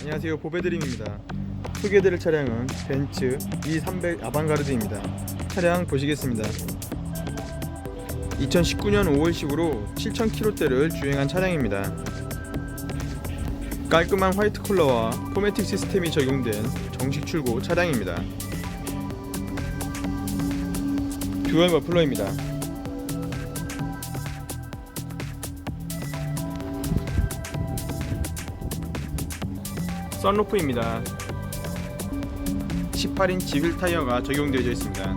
안녕하세요. 보배드림입니다. 소개해드릴 차량은 벤츠 E300 아방가르드입니다. 차량 보시겠습니다. 2019년 5월식으로 7000km대를 주행한 차량입니다. 깔끔한 화이트 컬러와 포매틱 시스템이 적용된 정식 출고 차량입니다. 듀얼 머플러입니다 썬루프입니다. 18인치 휠 타이어가 적용되어 있습니다.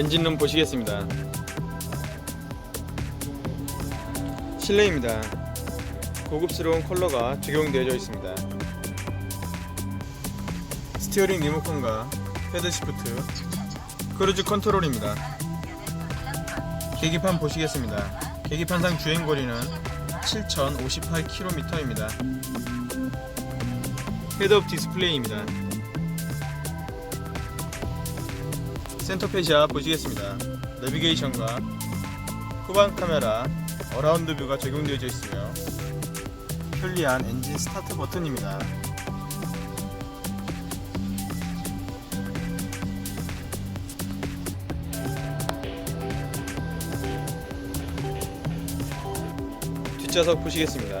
엔진룸 보시겠습니다. 실내입니다. 고급스러운 컬러가 적용되어 있습니다. 스티어링 리모컨과 헤드 시프트, 크루즈 컨트롤입니다. 계기판 보시겠습니다. 계기판상 주행거리는 7,058km입니다. 헤드업 디스플레이입니다. 센터페시아 보시겠습니다. 내비게이션과 후방 카메라, 어라운드 뷰가 적용되어 있으며 편리한 엔진 스타트 버튼입니다. 뒷좌석 보시겠습니다.